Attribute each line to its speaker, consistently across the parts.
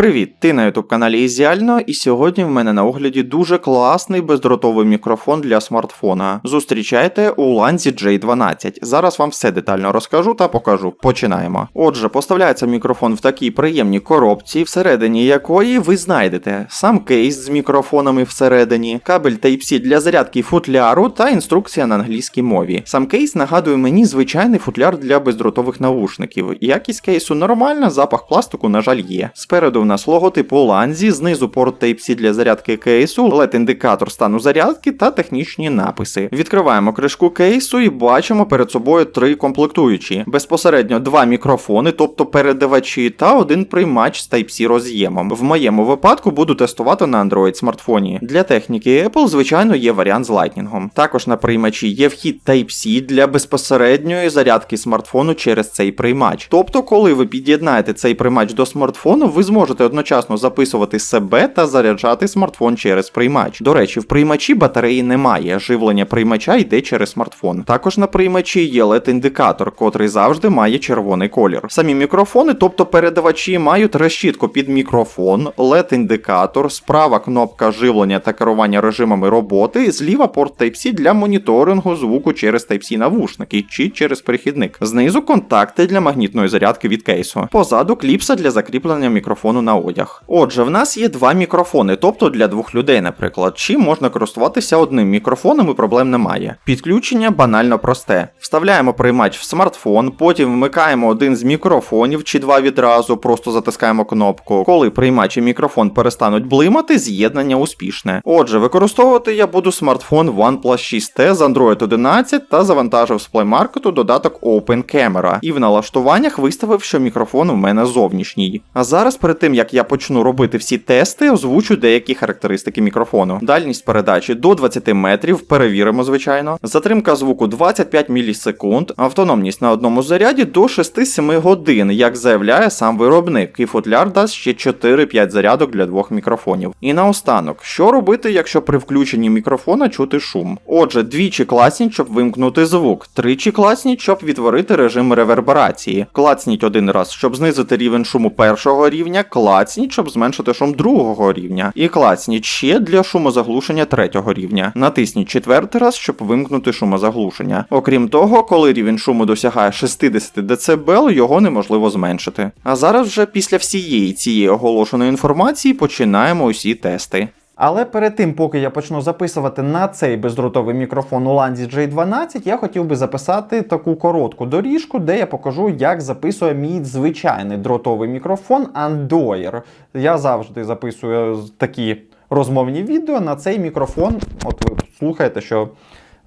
Speaker 1: Привіт! Ти на youtube каналі Ізіально, і сьогодні в мене на огляді дуже класний бездротовий мікрофон для смартфона. Зустрічайте у ланзі J12. Зараз вам все детально розкажу та покажу. Починаємо. Отже, поставляється мікрофон в такій приємній коробці, всередині якої ви знайдете сам кейс з мікрофонами всередині, кабель Type-C для зарядки футляру та інструкція на англійській мові. Сам кейс нагадує мені звичайний футляр для бездротових навушників. Якість кейсу нормальна, запах пластику, на жаль, є. Спереду нас логотип Ланзі, знизу порт Type-C для зарядки кейсу, LED-індикатор стану зарядки та технічні написи. Відкриваємо кришку кейсу і бачимо перед собою три комплектуючі. Безпосередньо два мікрофони, тобто передавачі, та один приймач з Type-C роз'ємом. В моєму випадку буду тестувати на Android смартфоні. Для техніки Apple, звичайно, є варіант з Lightning. Також на приймачі є вхід Type-C для безпосередньої зарядки смартфону через цей приймач. Тобто, коли ви під'єднаєте цей приймач до смартфону, ви зможете одночасно записувати себе та заряджати смартфон через приймач. До речі, в приймачі батареї немає. Живлення приймача йде через смартфон. Також на приймачі є LED-індикатор, котрий завжди має червоний колір. Самі мікрофони, тобто передавачі, мають решітку під мікрофон, LED-індикатор, справа кнопка живлення та керування режимами роботи, зліва порт Type-C для моніторингу звуку через Type-C навушники чи через перехідник. Знизу контакти для магнітної зарядки від кейсу. Позаду кліпса для закріплення мікрофону на одяг. Отже, в нас є два мікрофони, тобто для двох людей, наприклад, чи можна користуватися одним мікрофоном і проблем немає. Підключення банально просте. Вставляємо приймач в смартфон, потім вмикаємо один з мікрофонів чи два відразу, просто затискаємо кнопку. Коли приймач і мікрофон перестануть блимати, з'єднання успішне. Отже, використовувати я буду смартфон OnePlus 6T з Android 11 та завантажив з Play Market додаток Open Camera. І в налаштуваннях виставив, що мікрофон у мене зовнішній. А зараз, перед тим як я почну робити всі тести, озвучу деякі характеристики мікрофону. Дальність передачі до 20 метрів, перевіримо, звичайно. Затримка звуку 25 мілісекунд, автономність на одному заряді до 6-7 годин, як заявляє сам виробник, і футляр дасть ще 4-5 зарядок для двох мікрофонів. І наостанок, що робити, якщо при включенні мікрофона чути шум? Отже, двічі класніть, щоб вимкнути звук, тричі класніть, щоб відтворити режим реверберації. Клацніть один раз, щоб знизити рівень шуму першого рівня, клацніть, щоб зменшити шум другого рівня, і клацніч ще для шумозаглушення третього рівня. Натисніть четвертий раз, щоб вимкнути шумозаглушення. Окрім того, коли рівень шуму досягає 60 дБ, його неможливо зменшити. А зараз вже після всієї цієї оголошеної інформації починаємо усі тести. Але перед тим, поки я почну записувати на цей бездротовий мікрофон у Ланзі J12, я хотів би записати таку коротку доріжку, де я покажу, як записує мій звичайний дротовий мікрофон Andoyer. Я завжди записую такі розмовні відео на цей мікрофон. От ви слухаєте, що.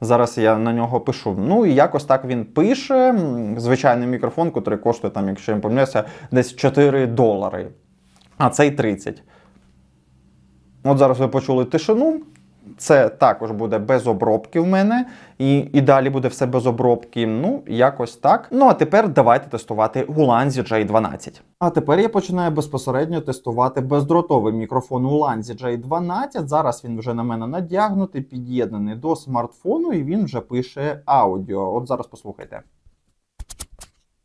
Speaker 1: Зараз я на нього пишу. Ну і якось так він пише. Звичайний мікрофон, який коштує, там, якщо я не помиляюся, десь 4 долари. А цей 30. От зараз ви почули тишину. Це також буде без обробки в мене, і і далі буде все без обробки. Ну, якось так. Ну а тепер давайте тестувати Уланзі J12. А тепер я починаю безпосередньо тестувати бездротовий мікрофон Уланзі J12. Зараз він вже на мене надягнутий, під'єднаний до смартфону, і він вже пише аудіо. От зараз послухайте.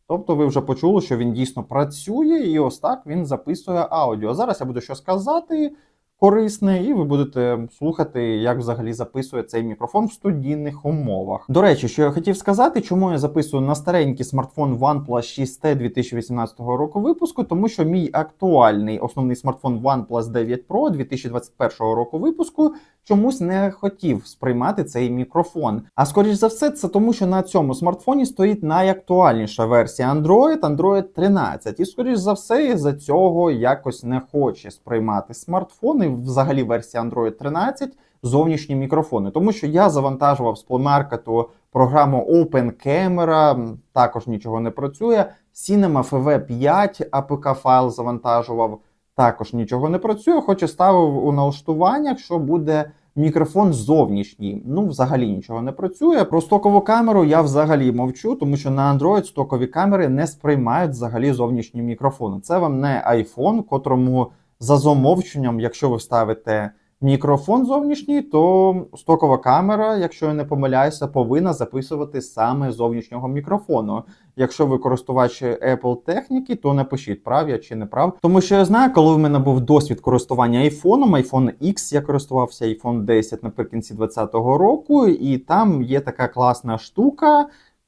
Speaker 1: Тобто ви вже почули, що він дійсно працює, і ось так він записує аудіо. Зараз я буду що сказати корисне, і ви будете слухати, як взагалі записує цей мікрофон в студійних умовах. До речі, що я хотів сказати, чому я записую на старенький смартфон OnePlus 6T 2018 року випуску, тому що мій актуальний основний смартфон OnePlus 9 Pro 2021 року випуску чомусь не хотів сприймати цей мікрофон. А скоріш за все, це тому, що на цьому смартфоні стоїть найактуальніша версія Android, Android 13. І скоріш за все, за цього якось не хоче сприймати смартфони, взагалі версія Android 13. Зовнішні мікрофони, тому що я завантажував з Play програму Open Camera, також нічого не працює. Cinema FV5 APK файл завантажував, також нічого не працює, хоч і ставив у налаштуваннях, що буде мікрофон зовнішній. Ну, взагалі нічого не працює. Про стокову камеру я взагалі мовчу, тому що на Android стокові камери не сприймають взагалі зовнішні мікрофони. Це вам не iPhone, котрому за замовченням, якщо ви вставите
Speaker 2: мікрофон зовнішній, то стокова камера, якщо я не помиляюся, повинна записувати саме зовнішнього мікрофону. Якщо ви користувач Apple техніки, то напишіть, прав я чи не прав. Тому що я знаю, коли в мене був досвід користування айфоном, iPhone X я користувався iPhone 10 наприкінці 2020 року, і там є така класна штука.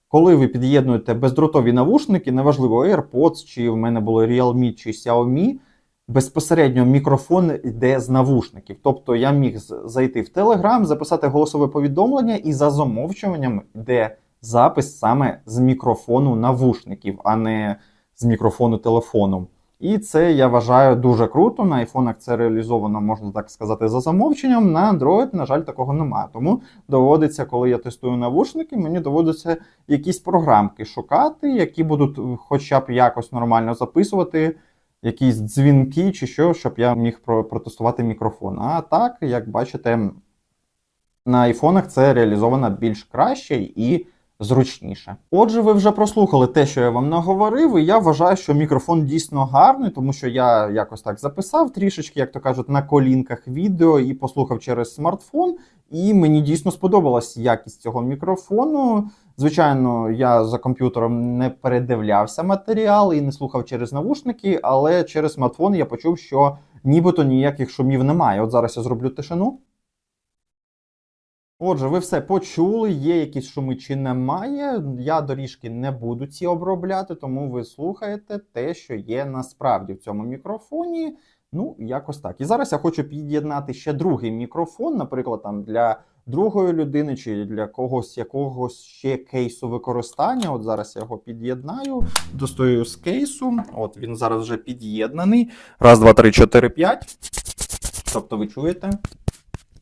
Speaker 2: Коли ви під'єднуєте бездротові навушники, неважливо AirPods, чи в мене було Realme чи Xiaomi, безпосередньо мікрофон йде з навушників. Тобто я міг зайти в Telegram, записати голосове повідомлення, і за замовчуванням йде запис саме з мікрофону навушників, а не з мікрофону телефону. І це я вважаю дуже круто. На айфонах це реалізовано, можна так сказати, за замовченням. На Android, на жаль, такого немає. Тому доводиться, коли я тестую навушники, мені доводиться якісь програмки шукати, які будуть хоча б якось нормально записувати, якісь дзвінки чи що, щоб я міг протестувати мікрофон. А так, як бачите, на айфонах це реалізовано більш краще і зручніше. Отже, ви вже прослухали те, що я вам наговорив, і я вважаю, що мікрофон дійсно гарний, тому що я якось так записав трішечки, як то кажуть, на колінках відео і послухав через смартфон. І мені дійсно сподобалась якість цього мікрофону. Звичайно, я за комп'ютером не передивлявся матеріал і не слухав через навушники, але через смартфон я почув, що нібито ніяких шумів немає. От зараз я зроблю тишину. Отже, ви все почули, є якісь шуми чи немає. Я доріжки не буду ці обробляти, тому ви слухаєте те, що є насправді в цьому мікрофоні. Ну, якось так. І зараз я хочу під'єднати ще другий мікрофон, наприклад, там для другої людини чи для когось якогось ще кейсу використання. От зараз я його під'єднаю, достаю з кейсу. От він зараз вже під'єднаний. Раз, два, три, чотири, п'ять. Тобто, ви чуєте?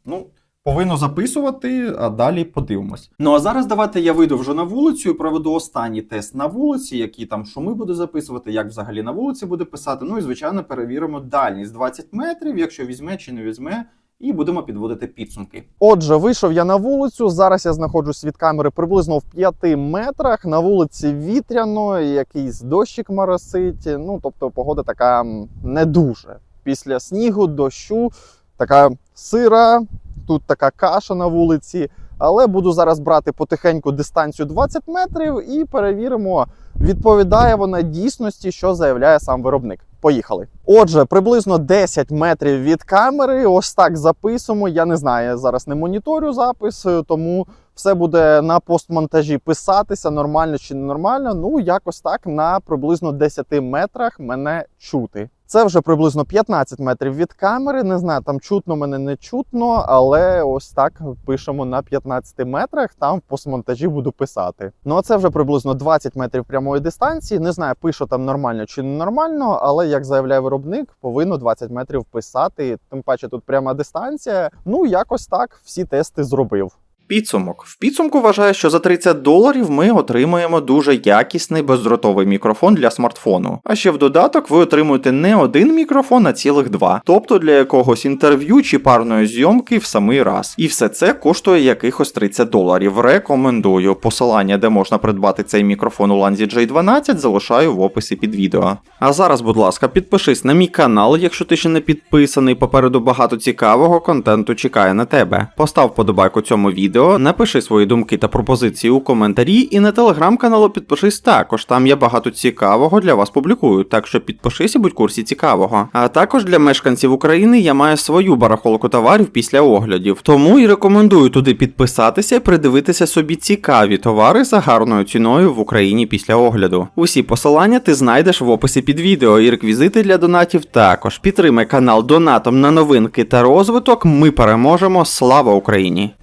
Speaker 2: Ну, повинно записувати, а далі подивимось. Ну а зараз давайте я вийду вже на вулицю і проведу останній тест на вулиці, які там шуми буду записувати, як взагалі на вулиці буде писати. Ну і звичайно перевіримо дальність 20 метрів, якщо візьме чи не візьме. І будемо підводити підсумки. Отже, вийшов я на вулицю. Зараз я знаходжусь від камери приблизно в 5 метрах. На вулиці вітряно, якийсь дощик моросить. Ну тобто, погода така не дуже. Після снігу, дощу, така сира, тут така каша на вулиці. Але буду зараз брати потихеньку дистанцію 20 метрів і перевіримо, відповідає вона дійсності, що заявляє сам виробник. Поїхали. Отже, приблизно 10 метрів від камери. Ось так записуємо. Я не знаю, я зараз не моніторю запис, тому все буде на постмонтажі писатися, нормально чи ненормально. Ну, якось так на приблизно 10 метрах мене чути. Це вже приблизно 15 метрів від камери. Не знаю, там чутно мене не чутно, але ось так пишемо на 15 метрах. Там в постмонтажі буду писати. Ну а це вже приблизно 20 метрів прямої дистанції. Не знаю, пишу там нормально чи не нормально, але як заявляє виробник, повинно 20 метрів писати. Тим паче тут пряма дистанція. Ну якось так всі тести зробив.
Speaker 1: Підсумок. В підсумку вважаю, що за 30 доларів ми отримаємо дуже якісний бездротовий мікрофон для смартфону. А ще в додаток ви отримуєте не один мікрофон, а цілих два. Тобто для якогось інтерв'ю чи парної зйомки в самий раз. І все це коштує якихось 30 доларів. Рекомендую. Посилання, де можна придбати цей мікрофон у ланзі J12, залишаю в описі під відео. А зараз, будь ласка, підпишись на мій канал, якщо ти ще не підписаний. Попереду багато цікавого контенту чекає на тебе. Постав подобайку цьому відео, напиши свої думки та пропозиції у коментарі, і на телеграм-каналу підпишись також. Там я багато цікавого для вас публікую, так що підпишись і будь курсі цікавого. А також для мешканців України я маю свою барахолку товарів після оглядів, тому і рекомендую туди підписатися і придивитися собі цікаві товари за гарною ціною в Україні після огляду. Усі посилання ти знайдеш в описі під відео і реквізити для донатів також. Підтримай канал донатом на новинки та розвиток. Ми переможемо. Слава Україні!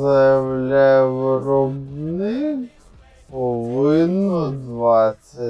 Speaker 2: Заявляє виробник повинно 20